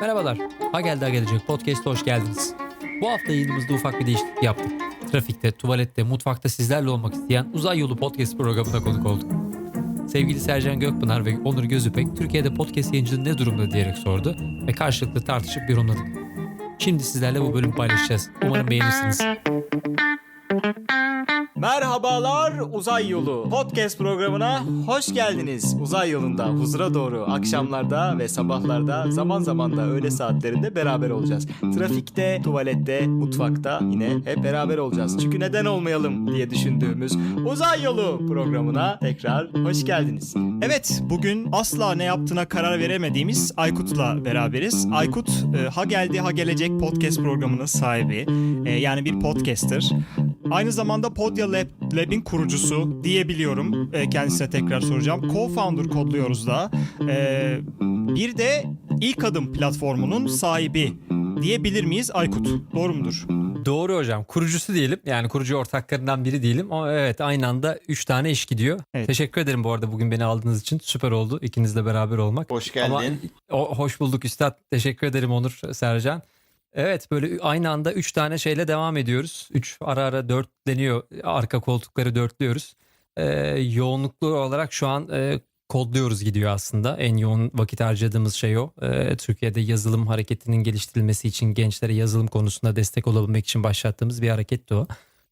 Merhabalar. Ha geldi ha gelecek podcast'a hoş geldiniz. Bu hafta yayınımızda ufak bir değişiklik yaptık. Trafikte, tuvalette, mutfakta sizlerle olmak isteyen Uzay Yolu Podcast programına konuk olduk. Sevgili Sercan Gökpınar ve Onur Gözüpek Türkiye'de podcast yayıncılığı ne durumda diyerek sordu ve karşılıklı tartışıp yorumladık. Şimdi sizlerle bu bölümü paylaşacağız. Umarım beğenirsiniz. Merhabalar Uzay Yolu podcast programına hoş geldiniz. Uzay yolunda huzura doğru akşamlarda ve sabahlarda zaman zaman da öğle saatlerinde beraber olacağız. Trafikte, tuvalette, mutfakta yine hep beraber olacağız. Çünkü neden olmayalım diye düşündüğümüz Uzay Yolu programına tekrar hoş geldiniz. Evet bugün asla ne yaptığına karar veremediğimiz Aykut'la beraberiz. Aykut e, Ha Geldi Ha Gelecek podcast programının sahibi. E, yani bir podcaster. Aynı zamanda Podya Lab, Lab'in kurucusu diyebiliyorum. E, kendisine tekrar soracağım. Co-founder kodluyoruz da. E, bir de ilk adım platformunun sahibi diyebilir miyiz Aykut? Doğru mudur? Doğru hocam. Kurucusu diyelim. Yani kurucu ortaklarından biri değilim. Ama evet aynı anda 3 tane iş gidiyor. Evet. Teşekkür ederim bu arada bugün beni aldığınız için. Süper oldu ikinizle beraber olmak. Hoş geldin. Ama o, hoş bulduk Üstad. Teşekkür ederim Onur Sercan. Evet böyle aynı anda 3 tane şeyle devam ediyoruz. 3 ara ara dörtleniyor. Arka koltukları dörtlüyoruz. Ee, yoğunluklu olarak şu an e, kodluyoruz gidiyor aslında. En yoğun vakit harcadığımız şey o. Ee, Türkiye'de yazılım hareketinin geliştirilmesi için gençlere yazılım konusunda destek olabilmek için başlattığımız bir hareketti o.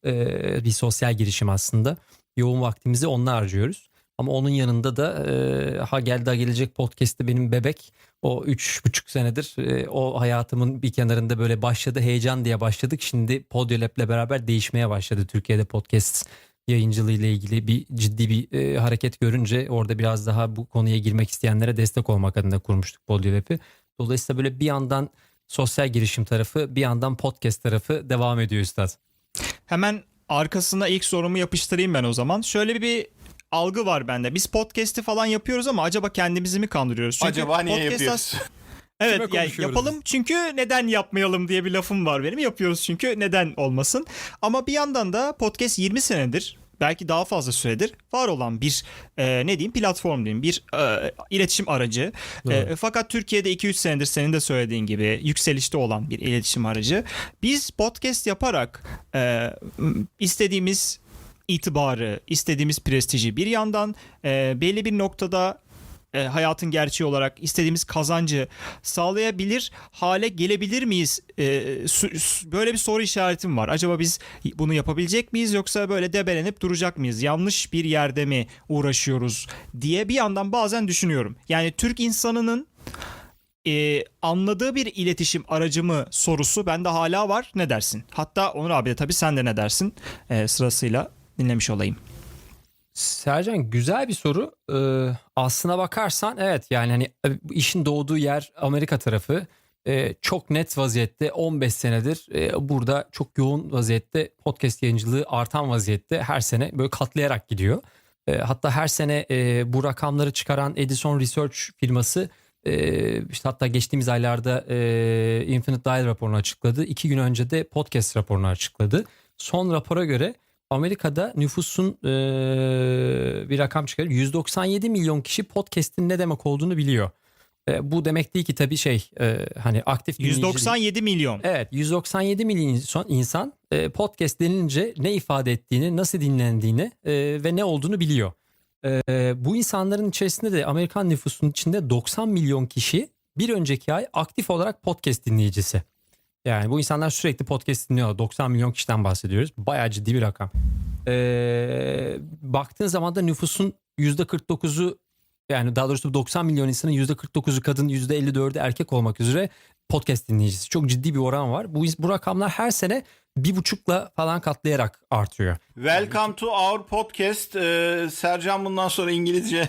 Ee, bir sosyal girişim aslında. Yoğun vaktimizi onunla harcıyoruz. Ama onun yanında da e, ha geldi ha gelecek podcast'te benim bebek o üç buçuk senedir e, o hayatımın bir kenarında böyle başladı heyecan diye başladık. Şimdi Podyolab'le beraber değişmeye başladı Türkiye'de podcast yayıncılığı ile ilgili bir ciddi bir e, hareket görünce orada biraz daha bu konuya girmek isteyenlere destek olmak adına kurmuştuk Podyolab'i. Dolayısıyla böyle bir yandan sosyal girişim tarafı bir yandan podcast tarafı devam ediyor üstad. Hemen arkasına ilk sorumu yapıştırayım ben o zaman. Şöyle bir algı var bende. Biz podcast'i falan yapıyoruz ama acaba kendimizi mi kandırıyoruz? Çünkü Acaba niye yapıyoruz? Evet yani yapalım çünkü neden yapmayalım diye bir lafım var benim. Yapıyoruz çünkü neden olmasın. Ama bir yandan da podcast 20 senedir belki daha fazla süredir var olan bir e, ne diyeyim platform diyeyim bir e, iletişim aracı. E, fakat Türkiye'de 2-3 senedir senin de söylediğin gibi yükselişte olan bir iletişim aracı. Biz podcast yaparak e, istediğimiz itibarı, istediğimiz prestiji bir yandan e, belli bir noktada e, hayatın gerçeği olarak istediğimiz kazancı sağlayabilir hale gelebilir miyiz? E, su- su- böyle bir soru işaretim var. Acaba biz bunu yapabilecek miyiz yoksa böyle debelenip duracak mıyız? Yanlış bir yerde mi uğraşıyoruz diye bir yandan bazen düşünüyorum. Yani Türk insanının e, anladığı bir iletişim aracı mı sorusu bende hala var. Ne dersin? Hatta Onur abi de tabii sen de ne dersin? E, sırasıyla dinlemiş olayım. Sercan güzel bir soru. Ee, aslına bakarsan evet yani hani e, işin doğduğu yer Amerika tarafı. Ee, çok net vaziyette 15 senedir e, burada çok yoğun vaziyette podcast yayıncılığı artan vaziyette her sene böyle katlayarak gidiyor. E, hatta her sene e, bu rakamları çıkaran Edison Research firması e, işte hatta geçtiğimiz aylarda e, Infinite Dial raporunu açıkladı. İki gün önce de podcast raporunu açıkladı. Son rapora göre Amerika'da nüfusun e, bir rakam çıkarıyor. 197 milyon kişi podcast'in ne demek olduğunu biliyor. E, bu demek değil ki tabii şey e, hani aktif dinleyici değil. 197 milyon. Evet 197 milyon insan, insan e, podcast denilince ne ifade ettiğini, nasıl dinlendiğini e, ve ne olduğunu biliyor. E, bu insanların içerisinde de Amerikan nüfusunun içinde 90 milyon kişi bir önceki ay aktif olarak podcast dinleyicisi. Yani bu insanlar sürekli podcast dinliyorlar. 90 milyon kişiden bahsediyoruz. Bayağı ciddi bir rakam. E, baktığın zaman da nüfusun %49'u yani daha doğrusu 90 milyon insanın %49'u kadın %54'ü erkek olmak üzere podcast dinleyicisi. Çok ciddi bir oran var. Bu, bu rakamlar her sene bir buçukla falan katlayarak artıyor. Welcome to our podcast. Ee, Sercan bundan sonra İngilizce.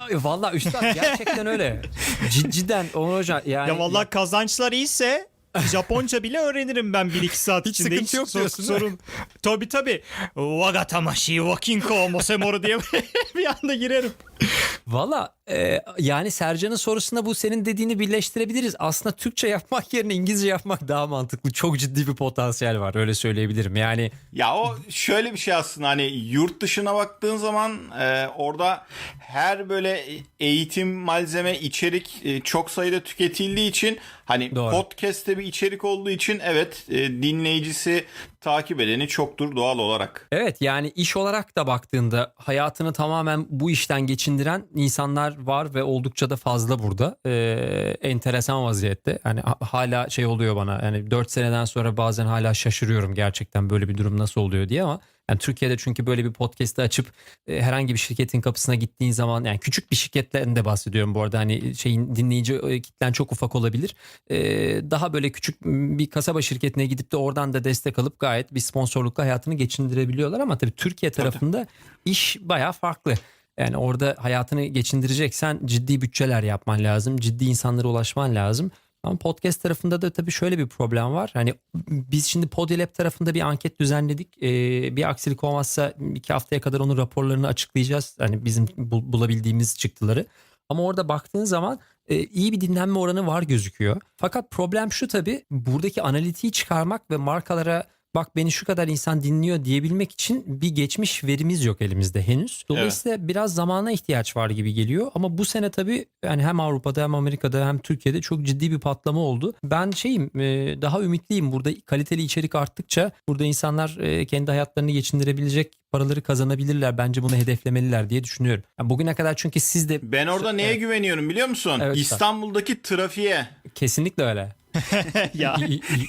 Ay, Vallahi üstad gerçekten öyle. Cid, cidden Onur Hoca yani. Ya vallahi kazançlar iyiyse Japonca bile öğrenirim ben 1-2 saat Hiç içinde. sıkıntı yok sor- diyorsun, değil mi? sorun. Tabii tabii. Wagatamashi wakinko mosemoru diye bir anda girerim. Valla e, yani Sercan'ın sorusunda bu senin dediğini birleştirebiliriz. Aslında Türkçe yapmak yerine İngilizce yapmak daha mantıklı. Çok ciddi bir potansiyel var öyle söyleyebilirim. Yani Ya o şöyle bir şey aslında hani yurt dışına baktığın zaman e, orada her böyle eğitim malzeme içerik e, çok sayıda tüketildiği için hani Doğru. podcast'te bir içerik olduğu için evet e, dinleyicisi takip edeni çoktur doğal olarak. Evet yani iş olarak da baktığında hayatını tamamen bu işten geçindiren insanlar var ve oldukça da fazla burada. Ee, enteresan vaziyette. Yani ha- hala şey oluyor bana yani 4 seneden sonra bazen hala şaşırıyorum gerçekten böyle bir durum nasıl oluyor diye ama yani Türkiye'de çünkü böyle bir podcast'ı açıp e, herhangi bir şirketin kapısına gittiğin zaman yani küçük bir şirketten de bahsediyorum bu arada hani şeyin dinleyici e, kitlen çok ufak olabilir. Ee, daha böyle küçük bir kasaba şirketine gidip de oradan da destek alıp gayet bir sponsorlukla hayatını geçindirebiliyorlar ama tabii Türkiye tarafında iş bayağı farklı. Yani orada hayatını geçindireceksen ciddi bütçeler yapman lazım. Ciddi insanlara ulaşman lazım. Ama podcast tarafında da tabii şöyle bir problem var. Hani biz şimdi Podilab tarafında bir anket düzenledik. Ee, bir aksilik olmazsa iki haftaya kadar onun raporlarını açıklayacağız. Hani bizim bul- bulabildiğimiz çıktıları. Ama orada baktığın zaman e, iyi bir dinlenme oranı var gözüküyor. Fakat problem şu tabii buradaki analitiği çıkarmak ve markalara bak beni şu kadar insan dinliyor diyebilmek için bir geçmiş verimiz yok elimizde henüz. Dolayısıyla biraz zamana ihtiyaç var gibi geliyor. Ama bu sene tabii yani hem Avrupa'da hem Amerika'da hem Türkiye'de çok ciddi bir patlama oldu. Ben şeyim e, daha ümitliyim burada kaliteli içerik arttıkça burada insanlar e, kendi hayatlarını geçindirebilecek paraları kazanabilirler. Bence bunu hedeflemeliler diye düşünüyorum. Yani bugüne kadar çünkü siz de Ben orada neye Evet. güveniyorum biliyor musun? Evet, İstanbul'daki trafiğe. kesinlikle öyle. ya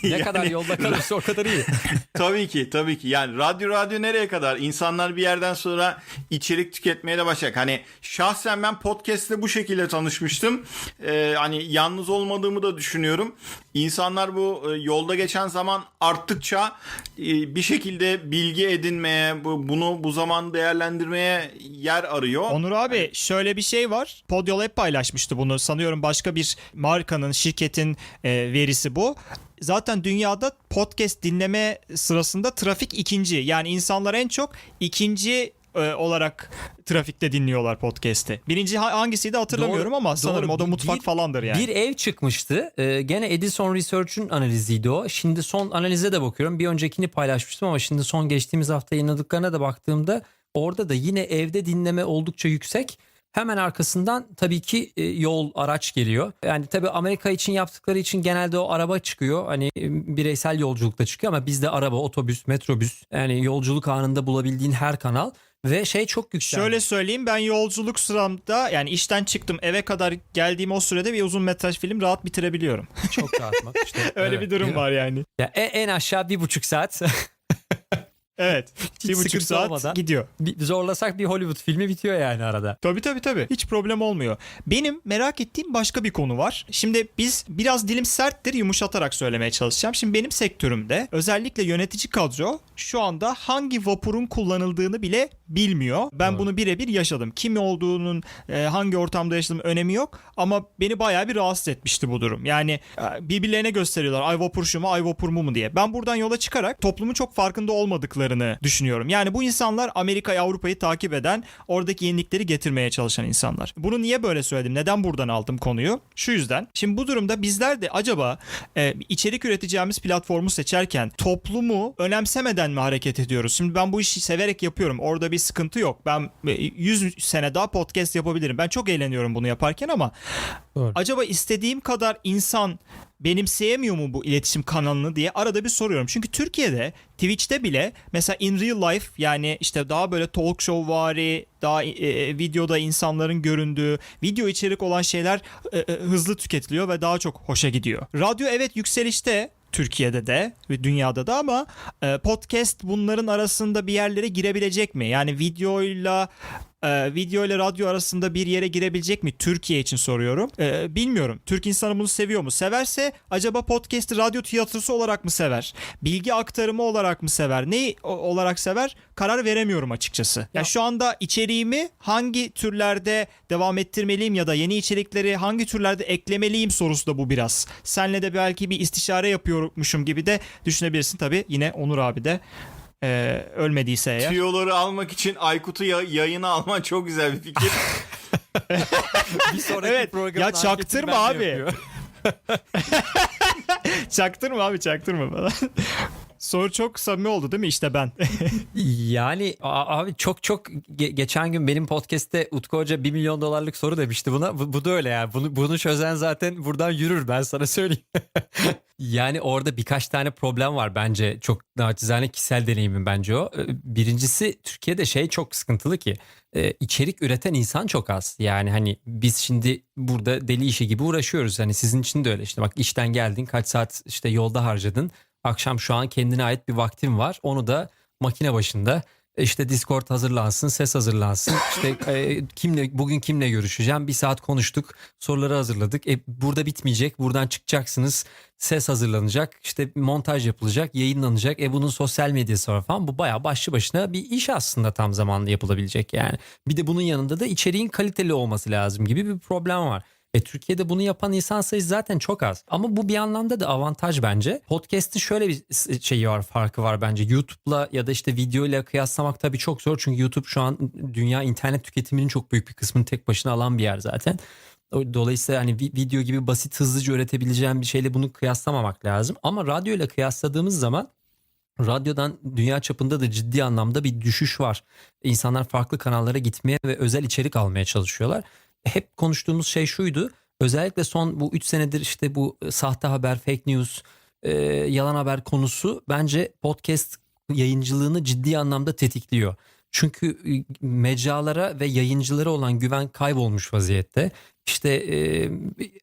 ne kadar yolda kalırsa o kadar iyi. tabii ki tabii ki. Yani radyo radyo nereye kadar? İnsanlar bir yerden sonra içerik tüketmeye de başlayacak. Hani şahsen ben podcast'te bu şekilde tanışmıştım. Ee, hani yalnız olmadığımı da düşünüyorum. İnsanlar bu e, yolda geçen zaman arttıkça e, bir şekilde bilgi edinmeye, bu, bunu bu zaman değerlendirmeye yer arıyor. Onur abi şöyle bir şey var. Podyol hep paylaşmıştı bunu. Sanıyorum başka bir markanın, şirketin e, verisi bu. Zaten dünyada podcast dinleme sırasında trafik ikinci. Yani insanlar en çok ikinci e, olarak trafikte dinliyorlar podcast'i. Birinci ha- hangisiydi hatırlamıyorum Doğru, ama sanırım doğru. o da mutfak bir- falandır yani. Bir ev çıkmıştı. Ee, gene Edison Research'ün analiziydi o. Şimdi son analize de bakıyorum. Bir öncekini paylaşmıştım ama şimdi son geçtiğimiz hafta yayınladıklarına da baktığımda orada da yine evde dinleme oldukça yüksek. Hemen arkasından tabii ki e, yol araç geliyor. Yani tabii Amerika için yaptıkları için genelde o araba çıkıyor. Hani e, bireysel yolculukta çıkıyor ama bizde araba, otobüs, metrobüs yani yolculuk anında bulabildiğin her kanal ve şey çok yüksek. Şöyle söyleyeyim ben yolculuk sıramda yani işten çıktım eve kadar geldiğim o sürede bir uzun metraj film rahat bitirebiliyorum. çok rahat bak işte. Öyle Evet. bir durum var yani. Ya en, en aşağı bir buçuk saat. Evet. Hiç bir buçuk saat olmadan. gidiyor. Bir- zorlasak bir Hollywood filmi bitiyor yani arada. Tabii tabii tabii. Hiç problem olmuyor. Benim merak ettiğim başka bir konu var. Şimdi biz biraz dilim serttir yumuşatarak söylemeye çalışacağım. Şimdi benim sektörümde özellikle yönetici kadro şu anda hangi vapurun kullanıldığını bile bilmiyor. Ben Doğru. bunu birebir yaşadım. Kim olduğunun e, hangi ortamda yaşadığım önemi yok ama beni bayağı bir rahatsız etmişti bu durum. Yani e, birbirlerine gösteriyorlar ay vapur şu mu ay vapur mu mu diye. Ben buradan yola çıkarak toplumun çok farkında olmadıklarını düşünüyorum. Yani bu insanlar Amerika'yı Avrupa'yı takip eden oradaki yenilikleri getirmeye çalışan insanlar. Bunu niye böyle söyledim? Neden buradan aldım konuyu? Şu yüzden. Şimdi bu durumda bizler de acaba e, içerik üreteceğimiz platformu seçerken toplumu önemsemeden mi hareket ediyoruz? Şimdi ben bu işi severek yapıyorum. Orada bir sıkıntı yok. Ben e, 100 sene daha podcast yapabilirim. Ben çok eğleniyorum bunu yaparken ama Doğru. acaba istediğim kadar insan benimseyemiyor mu bu iletişim kanalını diye arada bir soruyorum. Çünkü Türkiye'de Twitch'te bile mesela in real life yani işte daha böyle talk show vari daha e, e, videoda insanların göründüğü video içerik olan şeyler e, e, hızlı tüketiliyor ve daha çok hoşa gidiyor. Radyo evet yükselişte Türkiye'de de ve dünyada da ama e, podcast bunların arasında bir yerlere girebilecek mi? Yani videoyla e, video ile radyo arasında bir yere girebilecek mi? Türkiye için soruyorum. E, bilmiyorum. Türk insanı bunu seviyor mu? Severse acaba podcast'i radyo tiyatrosu olarak mı sever? Bilgi aktarımı olarak mı sever? Ne o- olarak sever? Karar veremiyorum açıkçası. Ya şu anda içeriğimi hangi türlerde devam ettirmeliyim ya da yeni içerikleri hangi türlerde eklemeliyim sorusu da bu biraz. Senle de belki bir istişare yapıyormuşum gibi de düşünebilirsin tabii. Yine Onur abi de Ee, ölmediyse eğer. Tüyoları almak için Aykut'u ya- yayına alman çok güzel bir fikir. Bir sonraki Evet, programın ya çaktırma abi. çaktırma abi çaktırma falan. Soru çok samimi oldu değil mi? İşte ben. Yani a- abi çok çok ge- geçen gün benim podcast'te Utku Hoca 1 milyon dolarlık soru demişti buna. Bu, bu da öyle yani. Bunu, bunu çözen zaten buradan yürür ben sana söyleyeyim. Yani orada birkaç tane problem var bence. Çok naçizane kişisel deneyimim bence o. Ee, Birincisi Türkiye'de şey çok sıkıntılı ki e, içerik üreten insan çok az. Yani hani biz şimdi burada deli işi gibi uğraşıyoruz. Hani sizin için de öyle işte bak işten geldin kaç saat işte yolda harcadın. Akşam şu an kendine ait bir vaktin var. Onu da makine başında işte Discord hazırlansın, ses hazırlansın. İşte e, kimle bugün kimle görüşeceğim? Bir saat konuştuk, soruları hazırladık. E, burada bitmeyecek. Buradan çıkacaksınız. Ses hazırlanacak, işte montaj yapılacak, yayınlanacak. E bunun sosyal medyası var falan. Bu bayağı başlı başına bir iş aslında tam zamanlı yapılabilecek yani. Bir de bunun yanında da içeriğin kaliteli olması lazım gibi bir problem var. E Türkiye'de bunu yapan insan sayısı zaten çok az. Ama bu bir anlamda da avantaj bence. Podcast'in şöyle bir şeyi var, farkı var bence. YouTube'la ya da işte video ile kıyaslamak tabii çok zor. Çünkü YouTube şu an dünya internet tüketiminin çok büyük bir kısmını tek başına alan bir yer zaten. Dolayısıyla hani vi- video gibi basit hızlıca üretebileceğim bir şeyle bunu kıyaslamamak lazım. Ama radyo ile kıyasladığımız zaman radyodan dünya çapında da ciddi anlamda bir düşüş var. İnsanlar farklı kanallara gitmeye ve özel içerik almaya çalışıyorlar. Hep konuştuğumuz şey şuydu. Özellikle son bu 3 senedir işte bu e, sahte haber, fake news, e, yalan haber konusu bence podcast yayıncılığını ciddi anlamda tetikliyor. Çünkü e, mecralara ve yayıncılara olan güven kaybolmuş vaziyette. İşte e,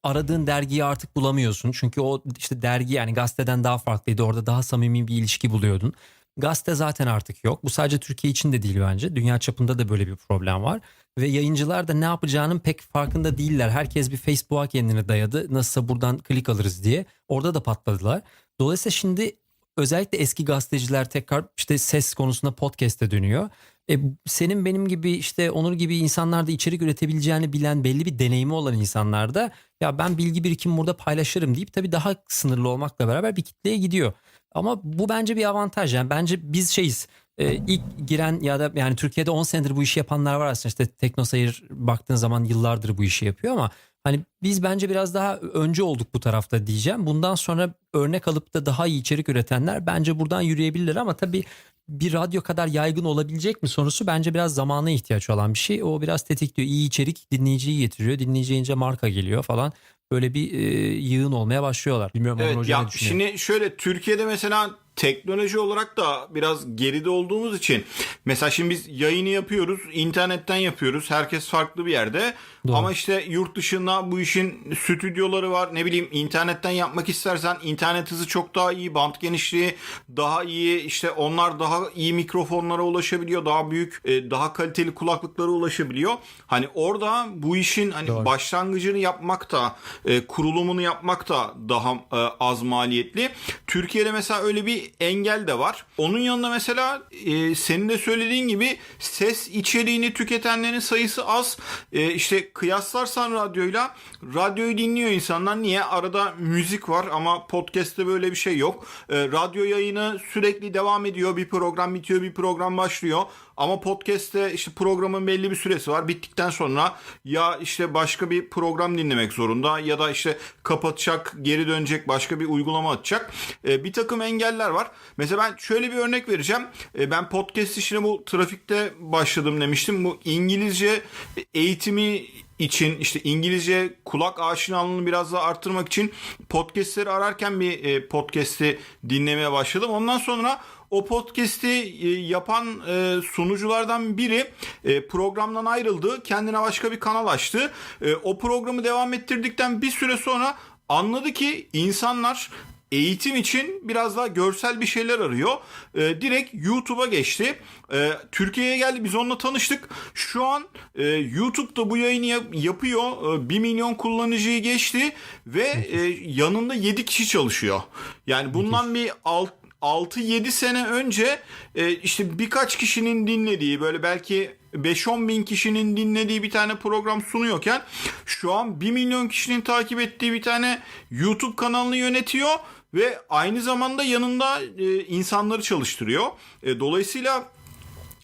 aradığın dergiyi artık bulamıyorsun. Çünkü o işte dergi yani gazeteden daha farklıydı. Orada daha samimi bir ilişki buluyordun. Gazete zaten artık yok. Bu sadece Türkiye için de değil bence. Dünya çapında da böyle bir problem var. Ve yayıncılar da ne yapacağının pek farkında değiller. Herkes bir Facebook'a kendini dayadı. Nasılsa buradan klik alırız diye. Orada da patladılar. Dolayısıyla şimdi özellikle eski gazeteciler tekrar işte ses konusunda podcast'e dönüyor. E, senin benim gibi işte Onur gibi insanlar da içerik üretebileceğini bilen belli bir deneyimi olan insanlar da ya ben bilgi birikimi burada paylaşırım deyip tabii daha sınırlı olmakla beraber bir kitleye gidiyor. Ama bu bence bir avantaj yani bence biz şeyiz e, ilk giren ya da yani Türkiye'de 10 senedir bu işi yapanlar var aslında işte Teknoseyir baktığın zaman yıllardır bu işi yapıyor ama hani biz bence biraz daha önce olduk bu tarafta diyeceğim. Bundan sonra örnek alıp da daha iyi içerik üretenler bence buradan yürüyebilirler ama tabii bir radyo kadar yaygın olabilecek mi sorusu bence biraz zamana ihtiyaç olan bir şey. O biraz tetikliyor. İyi içerik dinleyiciyi getiriyor. Dinleyici ince marka geliyor falan. Böyle bir e, yığın olmaya başlıyorlar. Bilmiyorum Evet ya şimdi şöyle Türkiye'de mesela teknoloji olarak da biraz geride olduğumuz için mesela şimdi biz yayını yapıyoruz internetten yapıyoruz herkes farklı bir yerde Doğru. ama işte yurt dışında bu işin stüdyoları var ne bileyim internetten yapmak istersen internet hızı çok daha iyi band genişliği daha iyi işte onlar daha iyi mikrofonlara ulaşabiliyor daha büyük e, daha kaliteli kulaklıklara ulaşabiliyor hani orada bu işin hani Doğru. başlangıcını yapmak da e, kurulumunu yapmak da daha e, az maliyetli. Türkiye'de mesela öyle bir engel de var. Onun yanında mesela e, senin de söylediğin gibi ses içeriğini tüketenlerin sayısı az. E, işte kıyaslarsan radyoyla radyoyu dinliyor insanlar. Niye? Arada müzik var ama podcast'te böyle bir şey yok. E, radyo yayını sürekli devam ediyor. Bir program bitiyor, bir program başlıyor. Ama podcast'te işte programın belli bir süresi var. Bittikten sonra ya işte başka bir program dinlemek zorunda ya da işte kapatacak, geri dönecek, başka bir uygulama atacak. Ee, bir takım engeller var. Mesela ben şöyle bir örnek vereceğim. Ee, ben podcast işine bu trafikte başladım demiştim. Bu İngilizce eğitimi için işte İngilizce kulak aşinalığını biraz daha arttırmak için podcastleri ararken bir e, podcast'i dinlemeye başladım. Ondan sonra o podcast'i e, yapan e, sunuculardan biri e, programdan ayrıldı. Kendine başka bir kanal açtı. O programı devam ettirdikten bir süre sonra anladı ki insanlar eğitim için biraz daha görsel bir şeyler arıyor. E, direkt YouTube'a geçti. E, Türkiye'ye geldi. Biz onunla tanıştık. Şu an e, YouTube'da bu yayını yap- yapıyor. E, 1 milyon kullanıcıyı geçti ve e, yanında 7 kişi çalışıyor. Yani bundan bir alt 6-7 sene önce e, işte birkaç kişinin dinlediği böyle belki 5-10 bin kişinin dinlediği bir tane program sunuyorken şu an 1 milyon kişinin takip ettiği bir tane YouTube kanalını yönetiyor ve aynı zamanda yanında e, insanları çalıştırıyor. E, dolayısıyla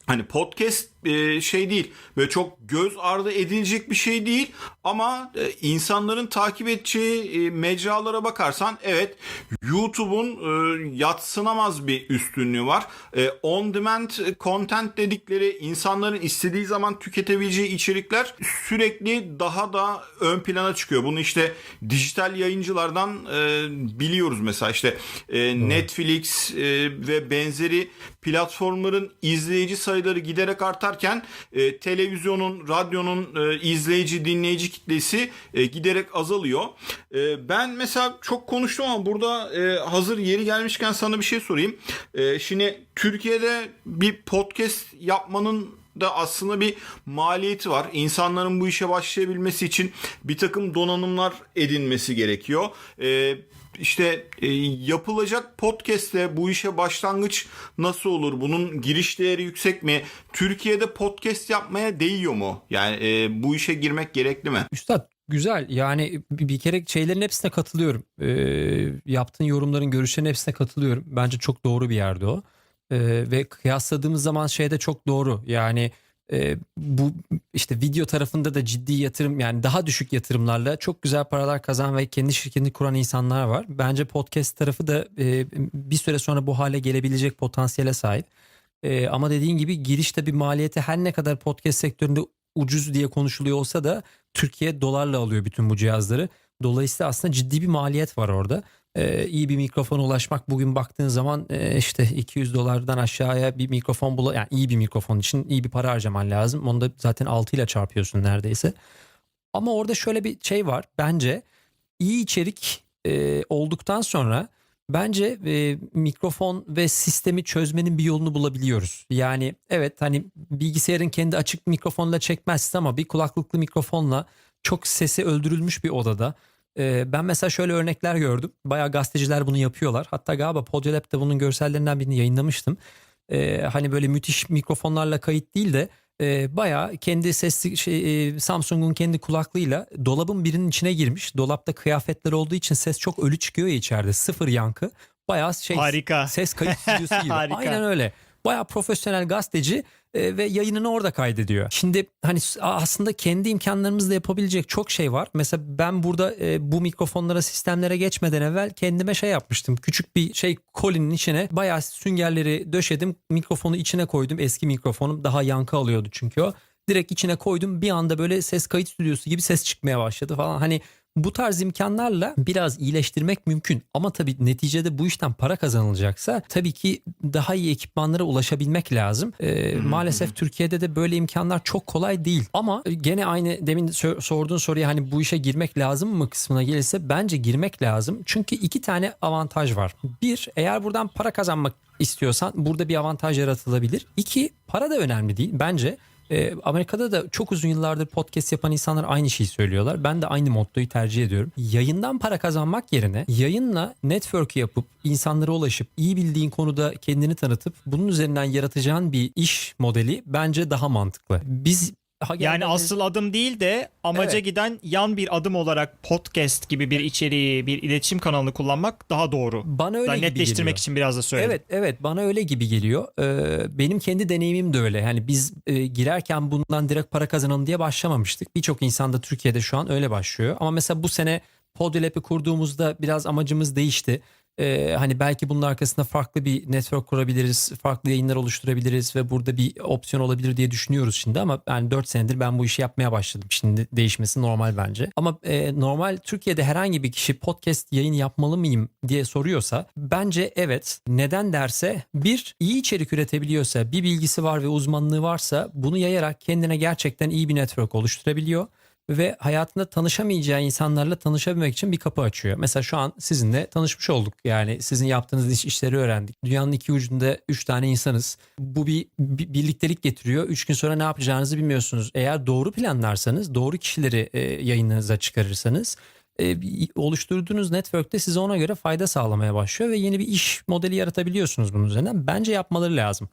Hani podcast e, şey değil. Böyle çok göz ardı edilecek bir şey değil. Ama e, insanların takip edeceği e, mecralara bakarsan evet YouTube'un e, yatsınamaz bir üstünlüğü var. E, on demand content dedikleri insanların istediği zaman tüketebileceği içerikler sürekli daha da ön plana çıkıyor. Bunu işte dijital yayıncılardan e, biliyoruz mesela. İşte e, Netflix e, ve benzeri platformların izleyici sayıları giderek artarken e, televizyonun, radyonun e, izleyici, dinleyici kitlesi e, giderek azalıyor. E, ben mesela çok konuştum ama burada e, hazır yeri gelmişken sana bir şey sorayım. E, şimdi Türkiye'de bir podcast yapmanın da aslında bir maliyeti var. İnsanların bu işe başlayabilmesi için bir takım donanımlar edinmesi gerekiyor. Ee, işte e, yapılacak podcast'te bu işe başlangıç nasıl olur? Bunun giriş değeri yüksek mi? Türkiye'de podcast yapmaya değiyor mu? Yani e, bu işe girmek gerekli mi? Üstad güzel yani bir kere şeylerin hepsine katılıyorum. Ee, yaptığın yorumların görüşlerin hepsine katılıyorum. Bence çok doğru bir yerde o. Ee, ve kıyasladığımız zaman şey de çok doğru. Yani e, bu işte video tarafında da ciddi yatırım yani daha düşük yatırımlarla çok güzel paralar kazan ve kendi şirketini kuran insanlar var. Bence podcast tarafı da e, bir süre sonra bu hale gelebilecek potansiyele sahip. E, ama dediğin gibi girişte bir maliyeti her ne kadar podcast sektöründe ucuz diye konuşuluyor olsa da Türkiye dolarla alıyor bütün bu cihazları. Dolayısıyla aslında ciddi bir maliyet var orada. Ee, iyi bir mikrofona ulaşmak bugün baktığın zaman e, işte 200 dolardan aşağıya bir mikrofon bula yani iyi bir mikrofon için iyi bir para harcaman lazım. Onu da zaten 6 ile çarpıyorsun neredeyse. Ama orada şöyle bir şey var. Bence iyi içerik e, olduktan sonra bence e, mikrofon ve sistemi çözmenin bir yolunu bulabiliyoruz. Yani evet hani bilgisayarın kendi açık mikrofonla çekmezsin ama bir kulaklıklı mikrofonla çok sesi öldürülmüş bir odada. E, ben mesela şöyle örnekler gördüm. Bayağı gazeteciler bunu yapıyorlar. Hatta galiba Podiolab'da bunun görsellerinden birini yayınlamıştım. E, hani böyle müthiş mikrofonlarla kayıt değil de e, bayağı kendi sesli şey, e, Samsung'un kendi kulaklığıyla dolabın birinin içine girmiş. Dolapta kıyafetler olduğu için ses çok ölü çıkıyor ya içeride. Sıfır yankı. Bayağı şey Harika. ses kayıt stüdyosu gibi. Harika. Aynen öyle. Bayağı profesyonel gazeteci e, ve yayınını orada kaydediyor. Şimdi hani aslında kendi imkanlarımızla yapabilecek çok şey var. Mesela ben burada e, bu mikrofonlara, sistemlere geçmeden evvel kendime şey yapmıştım. Küçük bir şey kolinin içine bayağı süngerleri döşedim. Mikrofonu içine koydum. Eski mikrofonum daha yankı alıyordu çünkü o. Direkt içine koydum. Bir anda böyle ses kayıt stüdyosu gibi ses çıkmaya başladı falan. Hani bu tarz imkanlarla biraz iyileştirmek mümkün. Ama tabii neticede bu işten para kazanılacaksa tabii ki daha iyi ekipmanlara ulaşabilmek lazım. Ee, maalesef Türkiye'de de böyle imkanlar çok kolay değil. Ama gene aynı demin sorduğun soruya hani bu işe girmek lazım mı kısmına gelirse bence girmek lazım. Çünkü iki tane avantaj var. Bir eğer buradan para kazanmak istiyorsan burada bir avantaj yaratılabilir. İki para da önemli değil bence. Ee, Amerika'da da çok uzun yıllardır podcast yapan insanlar aynı şeyi söylüyorlar. Ben de aynı mottoyu tercih ediyorum. Yayından para kazanmak yerine yayınla network yapıp insanlara ulaşıp iyi bildiğin konuda kendini tanıtıp bunun üzerinden yaratacağın bir iş modeli bence daha mantıklı. Biz Yani asıl adım değil de amaca Evet. giden yan bir adım olarak podcast gibi bir içeriği, bir iletişim kanalını kullanmak daha doğru. bana öyle Daha gibi netleştirmek geliyor. için biraz da söyledim. Evet evet bana öyle gibi geliyor. Ee, benim kendi deneyimim de öyle. Yani biz e, girerken bundan direkt para kazanalım diye başlamamıştık. Birçok insan da Türkiye'de şu an öyle başlıyor. Ama mesela bu sene Podiolab'i kurduğumuzda biraz amacımız değişti. Ee, hani belki bunun arkasında farklı bir network kurabiliriz, farklı yayınlar oluşturabiliriz ve burada bir opsiyon olabilir diye düşünüyoruz şimdi ama yani 4 senedir ben bu işi yapmaya başladım. Şimdi değişmesi normal bence. Ama e, normal Türkiye'de herhangi bir kişi podcast yayın yapmalı mıyım diye soruyorsa bence evet. Neden derse bir iyi içerik üretebiliyorsa, bir bilgisi var ve uzmanlığı varsa bunu yayarak kendine gerçekten iyi bir network oluşturabiliyor ve hayatında tanışamayacağı insanlarla tanışabilmek için bir kapı açıyor. Mesela şu an sizinle tanışmış olduk. Yani sizin yaptığınız iş, işleri öğrendik. Dünyanın iki ucunda üç tane insanız. Bu bir, bir birliktelik getiriyor. Üç gün sonra ne yapacağınızı bilmiyorsunuz. Eğer doğru planlarsanız, doğru kişileri e, yayınınıza çıkarırsanız e, oluşturduğunuz network'te size ona göre fayda sağlamaya başlıyor ve yeni bir iş modeli yaratabiliyorsunuz bunun üzerinden. Bence yapmaları lazım.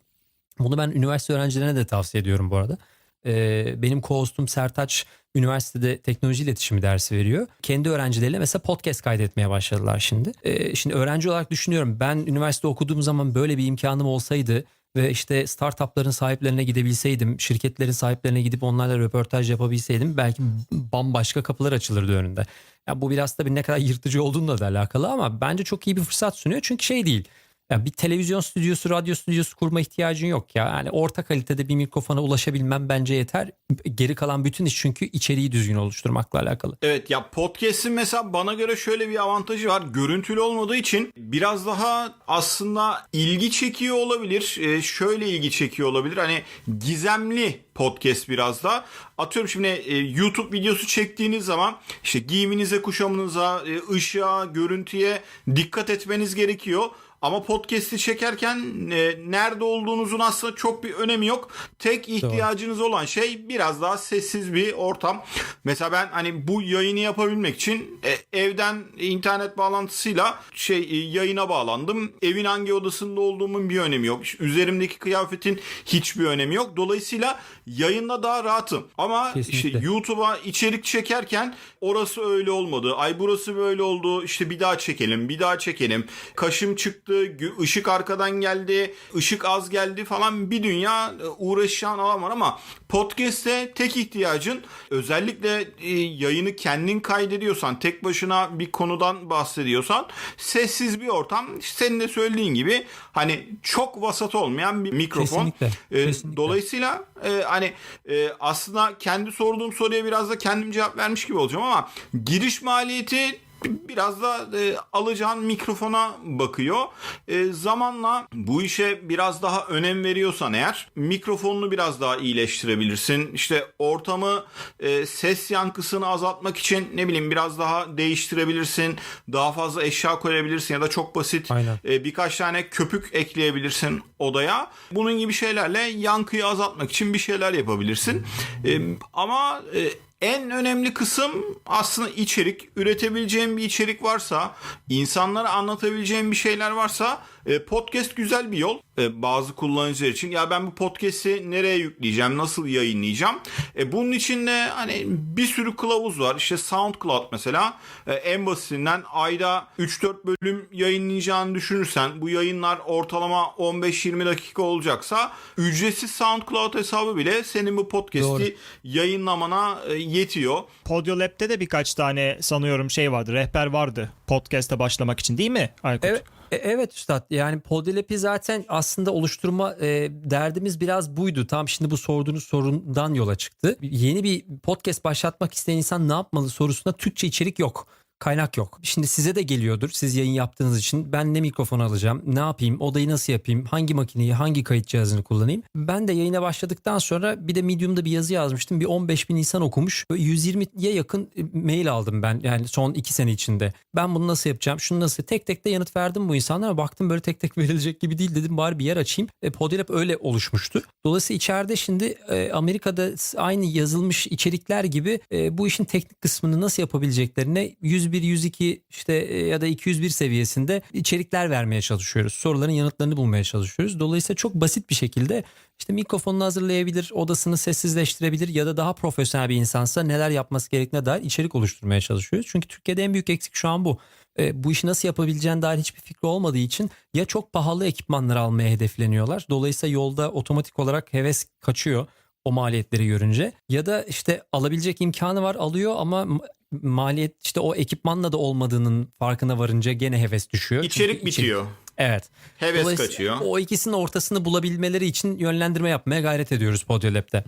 Bunu ben üniversite öğrencilerine de tavsiye ediyorum bu arada. Ee, benim co-hostum Sertaç üniversitede teknoloji iletişimi dersi veriyor. Kendi öğrencileriyle mesela podcast kaydetmeye başladılar şimdi. Ee, şimdi öğrenci olarak düşünüyorum ben üniversite okuduğum zaman böyle bir imkanım olsaydı ve işte startupların sahiplerine gidebilseydim, şirketlerin sahiplerine gidip onlarla röportaj yapabilseydim belki bambaşka kapılar açılırdı önünde. Ya bu biraz tabii ne kadar yırtıcı olduğunla da alakalı ama bence çok iyi bir fırsat sunuyor. Çünkü şey değil. Ya bir televizyon stüdyosu, radyo stüdyosu kurma ihtiyacın yok ya. Yani orta kalitede bir mikrofona ulaşabilmem bence yeter. Geri kalan bütün iş çünkü içeriği düzgün oluşturmakla alakalı. Evet ya podcast'in mesela bana göre şöyle bir avantajı var. Görüntülü olmadığı için biraz daha aslında ilgi çekiyor olabilir. Ee, şöyle ilgi çekiyor olabilir. Hani gizemli podcast biraz da. Atıyorum şimdi e, YouTube videosu çektiğiniz zaman işte giyiminize, kuşamınıza, e, ışığa, görüntüye dikkat etmeniz gerekiyor. Ama podcast'i çekerken e, nerede olduğunuzun aslında çok bir önemi yok. Tek ihtiyacınız olan şey biraz daha sessiz bir ortam. Mesela ben hani bu yayını yapabilmek için e, evden internet bağlantısıyla şey e, yayına bağlandım. Evin hangi odasında olduğumun bir önemi yok. Üzerimdeki kıyafetin hiçbir önemi yok. Dolayısıyla yayında daha rahatım. Ama işte. YouTube'a içerik çekerken orası öyle olmadı. Ay burası böyle oldu. İşte bir daha çekelim, bir daha çekelim. Kaşım çıktı, gü- ışık arkadan geldi, ışık az geldi falan bir dünya e, uğraşacağın alan var ama podcast'te tek ihtiyacın özellikle e, yayını kendin kaydediyorsan, tek başına bir konudan bahsediyorsan sessiz bir ortam. Senin de söylediğin gibi hani çok vasat olmayan bir mikrofon. Kesinlikle, E, kesinlikle. Dolayısıyla e, hani e, aslında kendi sorduğum soruya biraz da kendim cevap vermiş gibi olacağım ama giriş maliyeti biraz da e, alacağın mikrofona bakıyor. E, zamanla bu işe biraz daha önem veriyorsan eğer mikrofonunu biraz daha iyileştirebilirsin. İşte ortamı e, ses yankısını azaltmak için ne bileyim biraz daha değiştirebilirsin. Daha fazla eşya koyabilirsin ya da çok basit Aynen. e, birkaç tane köpük ekleyebilirsin odaya. Bunun gibi şeylerle yankıyı azaltmak için bir şeyler yapabilirsin. E, ama e, en önemli kısım aslında içerik. Üretebileceğin bir içerik varsa, insanlara anlatabileceğin bir şeyler varsa e, podcast güzel bir yol e, bazı kullanıcılar için. Ya ben bu podcast'i nereye yükleyeceğim, nasıl yayınlayacağım? E, bunun için de hani bir sürü kılavuz var. İşte SoundCloud mesela e, en basitinden ayda 3-4 bölüm yayınlayacağını düşünürsen bu yayınlar ortalama 15-20 dakika olacaksa ücretsiz SoundCloud hesabı bile senin bu podcast'i Doğru. yayınlamana e, yetiyor. Podyolab'de de birkaç tane sanıyorum şey vardı, rehber vardı podcast'e başlamak için değil mi Aykut? Evet, e- evet üstad yani Podilap'i zaten aslında oluşturma e, derdimiz biraz buydu. Tam şimdi bu sorduğunuz sorundan yola çıktı. Yeni bir podcast başlatmak isteyen insan ne yapmalı sorusuna Türkçe içerik yok. Kaynak yok. Şimdi size de geliyordur siz yayın yaptığınız için. Ben ne mikrofon alacağım, ne yapayım, odayı nasıl yapayım, hangi makineyi, hangi kayıt cihazını kullanayım. Ben de yayına başladıktan sonra bir de Medium'da bir yazı yazmıştım. Bir 15 bin insan okumuş. Böyle 120'ye yakın e, mail aldım ben yani son 2 sene içinde. Ben bunu nasıl yapacağım, şunu nasıl tek tek de yanıt verdim bu insanlara. Baktım böyle tek tek verilecek gibi değil dedim bari bir yer açayım. E, Podilab öyle oluşmuştu. Dolayısıyla içeride şimdi e, Amerika'da aynı yazılmış içerikler gibi e, bu işin teknik kısmını nasıl yapabileceklerine 101, 102 işte e, ya da 201 seviyesinde içerikler vermeye çalışıyoruz. Soruların yanıtlarını bulmaya çalışıyoruz. Dolayısıyla çok basit bir şekilde işte mikrofonunu hazırlayabilir, odasını sessizleştirebilir ya da daha profesyonel bir insansa neler yapması gerektiğine dair içerik oluşturmaya çalışıyoruz. Çünkü Türkiye'de en büyük eksik şu an bu. E, bu işi nasıl yapabileceğine dair hiçbir fikri olmadığı için ya çok pahalı ekipmanlar almaya hedefleniyorlar. Dolayısıyla yolda otomatik olarak heves kaçıyor o maliyetleri görünce ya da işte alabilecek imkanı var alıyor ama ma- maliyet işte o ekipmanla da olmadığının farkına varınca gene heves düşüyor. Çünkü İçerik içerik- bitiyor. Evet. Heves Dolayısıyla kaçıyor. O ikisinin ortasını bulabilmeleri için yönlendirme yapmaya gayret ediyoruz Podyolab'de.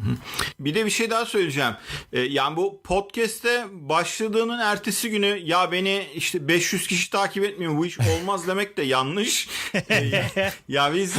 Bir de bir şey daha söyleyeceğim. Ee, yani bu podcast'te başladığının ertesi günü ya beni işte 500 kişi takip etmiyor bu iş olmaz demek de yanlış. Ee, ya biz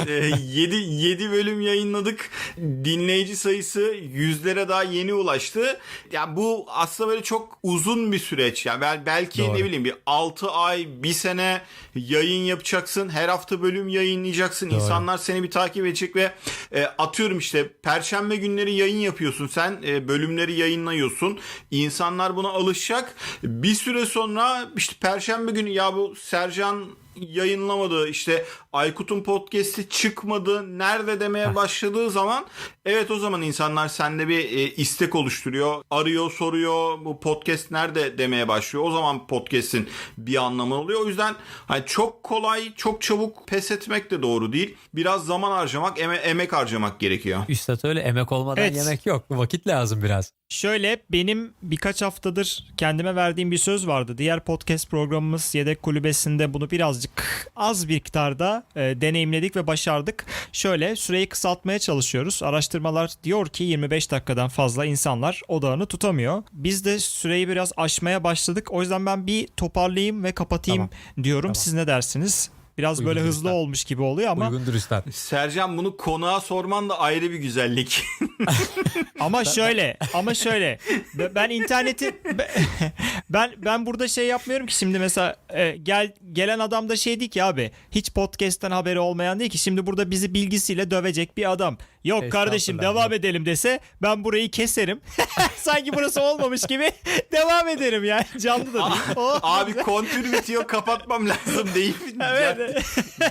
7 7 bölüm yayınladık. Dinleyici sayısı yüzlere daha yeni ulaştı. Ya bu aslında böyle çok uzun bir süreç. Yani bel- belki Doğru. ne bileyim bir 6 ay, bir sene yayın yapacaksın. Her hafta bölüm yayınlayacaksın. İnsanlar seni bir takip edecek ve e, atıyorum işte perşembe günleri yayın yapıyorsun. Sen e, bölümleri yayınlıyorsun. İnsanlar buna alışacak. Bir süre sonra işte perşembe günü ya bu Sercan yayınlamadı işte Aykut'un podcast'i çıkmadı, nerede demeye başladığı zaman evet o zaman insanlar sende bir e, istek oluşturuyor. Arıyor, soruyor. Bu podcast nerede demeye başlıyor. O zaman podcast'in bir anlamı oluyor. O yüzden hani çok kolay, çok çabuk pes etmek de doğru değil. Biraz zaman harcamak, eme- emek harcamak gerekiyor. Üstad öyle emek olmadan Evet. yemek yok. Vakit lazım biraz. Şöyle benim birkaç haftadır kendime verdiğim bir söz vardı. Diğer podcast programımız Yedek Kulübesi'nde bunu birazcık az bir miktarda e, deneyimledik ve başardık. Şöyle süreyi kısaltmaya çalışıyoruz. Araştırmalar diyor ki 25 dakikadan fazla insanlar odağını tutamıyor. Biz de süreyi biraz aşmaya başladık. O yüzden ben bir toparlayayım ve kapatayım diyorum. Tamam. Siz ne dersiniz? Biraz böyle Uygundur hızlı üstad. olmuş gibi oluyor ama Uygundur üstad. Sercan bunu konuğa sorman da ayrı bir güzellik. Ama şöyle, ama şöyle. Be- Ben interneti be- ben ben burada şey yapmıyorum ki şimdi mesela e, gel gelen adam da şey değil ki abi. Hiç podcast'ten haberi olmayan değil ki. Şimdi burada bizi bilgisiyle dövecek bir adam. Yok kardeşim devam edelim dese ben burayı keserim. Sanki burası olmamış gibi devam ederim yani. Canlı da değil. Oh. Abi kontür bitiyor kapatmam lazım deyip Evet.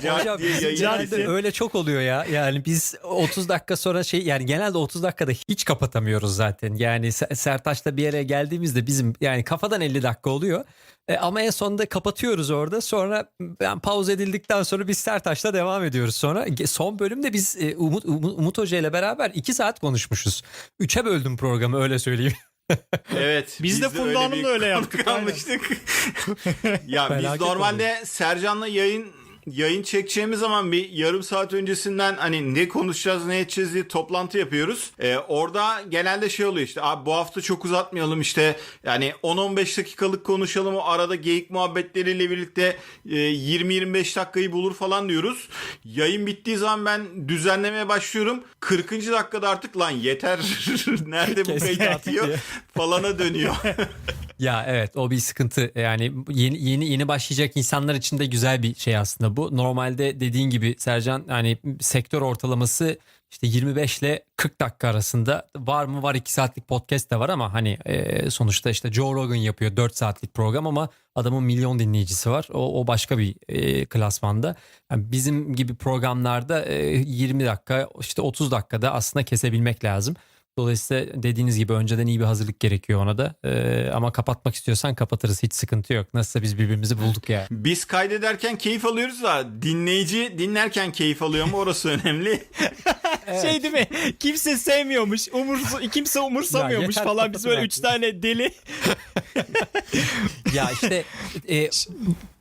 Cart Hocam diye bizim öyle çok oluyor ya. Yani biz 30 dakika sonra şey yani genelde 30 dakikada hiç kapatamıyoruz zaten. Yani Se- Sertaç'la bir yere geldiğimizde bizim yani kafadan 50 dakika oluyor. E, ama en sonunda kapatıyoruz orada. Sonra ben pause edildikten sonra biz Sertaç'la devam ediyoruz. Sonra ge- son bölümde biz e, Umut, Umut, Umut Hoca ile beraber 2 saat konuşmuşuz. 3'e böldüm programı öyle söyleyeyim. Evet. Biz de Funda Hanım'la öyle konu yaptık, Kalmıştık. ya biz Felaket normalde Sercan'la yayın yayın çekeceğimiz zaman bir yarım saat öncesinden hani ne konuşacağız ne edeceğiz diye toplantı yapıyoruz. Ee, orada genelde şey oluyor işte abi bu hafta çok uzatmayalım işte yani 10-15 dakikalık konuşalım o arada geyik muhabbetleriyle birlikte e, 20-25 dakikayı bulur falan diyoruz. Yayın bittiği zaman ben düzenlemeye başlıyorum. 40. dakikada artık lan yeter nerede bu kayıt atıyor falana dönüyor. Ya evet o bir sıkıntı yani yeni yeni yeni başlayacak insanlar için de güzel bir şey aslında bu. Normalde dediğin gibi Sercan hani sektör ortalaması işte 25 ile 40 dakika arasında var mı var 2 saatlik podcast de var ama hani e, sonuçta işte Joe Rogan yapıyor 4 saatlik program ama adamın milyon dinleyicisi var. O, o başka bir e, klasmanda. Yani bizim gibi programlarda e, 20 dakika işte 30 dakikada aslında kesebilmek lazım. Dolayısıyla dediğiniz gibi önceden iyi bir hazırlık gerekiyor ona da. Ee, ama kapatmak istiyorsan kapatırız hiç sıkıntı yok. Nasılsa biz birbirimizi bulduk yani. Biz kaydederken keyif alıyoruz da dinleyici dinlerken keyif alıyor mu orası önemli. Şey değil mi? Kimse sevmiyormuş. Umursu, kimse umursamıyormuş Ya falan. Biz böyle üç tane deli. ya işte e,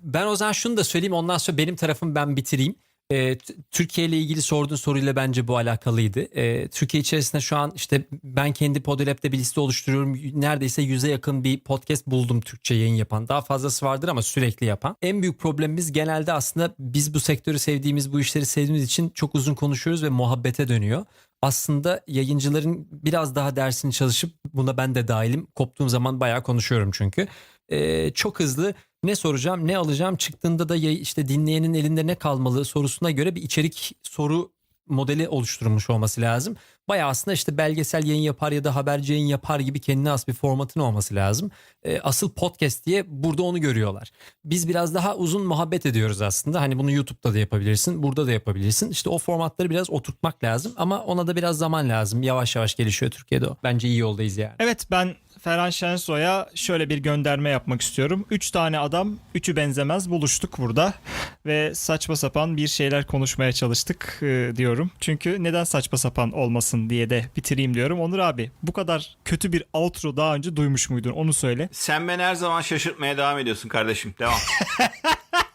ben o zaman şunu da söyleyeyim ondan sonra benim tarafımı ben bitireyim. E, Türkiye ile ilgili sorduğun soruyla bence bu alakalıydı. E, Türkiye içerisinde şu an işte ben kendi Podolab'de bir liste oluşturuyorum. Neredeyse yüze yakın bir podcast buldum Türkçe yayın yapan. Daha fazlası vardır ama sürekli yapan. En büyük problemimiz genelde aslında biz bu sektörü sevdiğimiz, bu işleri sevdiğimiz için çok uzun konuşuyoruz ve muhabbete dönüyor. Aslında yayıncıların biraz daha dersini çalışıp buna ben de dahilim. Koptuğum zaman bayağı konuşuyorum çünkü. Ee, çok hızlı ne soracağım ne alacağım çıktığında da işte dinleyenin elinde ne kalmalı sorusuna göre bir içerik soru modeli oluşturulmuş olması lazım. Bayağı aslında işte belgesel yayın yapar ya da haberci yayın yapar gibi kendine has bir formatın olması lazım. Ee, asıl podcast diye burada onu görüyorlar. Biz biraz daha uzun muhabbet ediyoruz aslında. Hani bunu YouTube'da da yapabilirsin, burada da yapabilirsin. İşte o formatları biraz oturtmak lazım ama ona da biraz zaman lazım. Yavaş yavaş gelişiyor Türkiye'de o. Bence iyi yoldayız yani. Evet ben Ferhan Şensoy'a şöyle bir gönderme yapmak istiyorum. Üç tane adam, üçü benzemez buluştuk burada. Ve saçma sapan bir şeyler konuşmaya çalıştık e, diyorum. Çünkü neden saçma sapan olmasın diye de bitireyim diyorum. Onur abi bu kadar kötü bir outro daha önce duymuş muydun onu söyle. Sen beni her zaman şaşırtmaya devam ediyorsun kardeşim. Devam.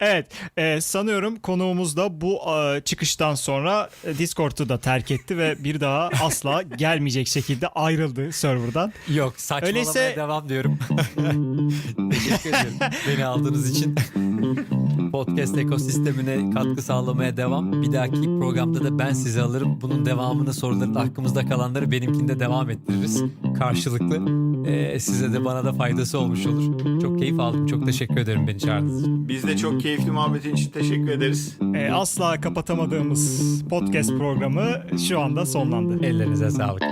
Evet e, sanıyorum konuğumuz da bu e, çıkıştan sonra e, Discord'u da terk etti ve bir daha asla gelmeyecek şekilde ayrıldı serverdan. Yok saçmalamaya Öyleyse- devam diyorum. Teşekkür ederim beni aldığınız için. Podcast ekosistemine katkı sağlamaya devam. Bir dahaki programda da ben sizi alırım. Bunun devamını soruların aklımızda kalanları benimkinde devam ettiririz. Karşılıklı. Ee, size de bana da faydası olmuş olur. Çok keyif aldım. Çok teşekkür ederim beni çağırdığınız için. Biz de çok keyifli muhabbetin için teşekkür ederiz. E, asla kapatamadığımız podcast programı şu anda sonlandı. Ellerinize sağlık.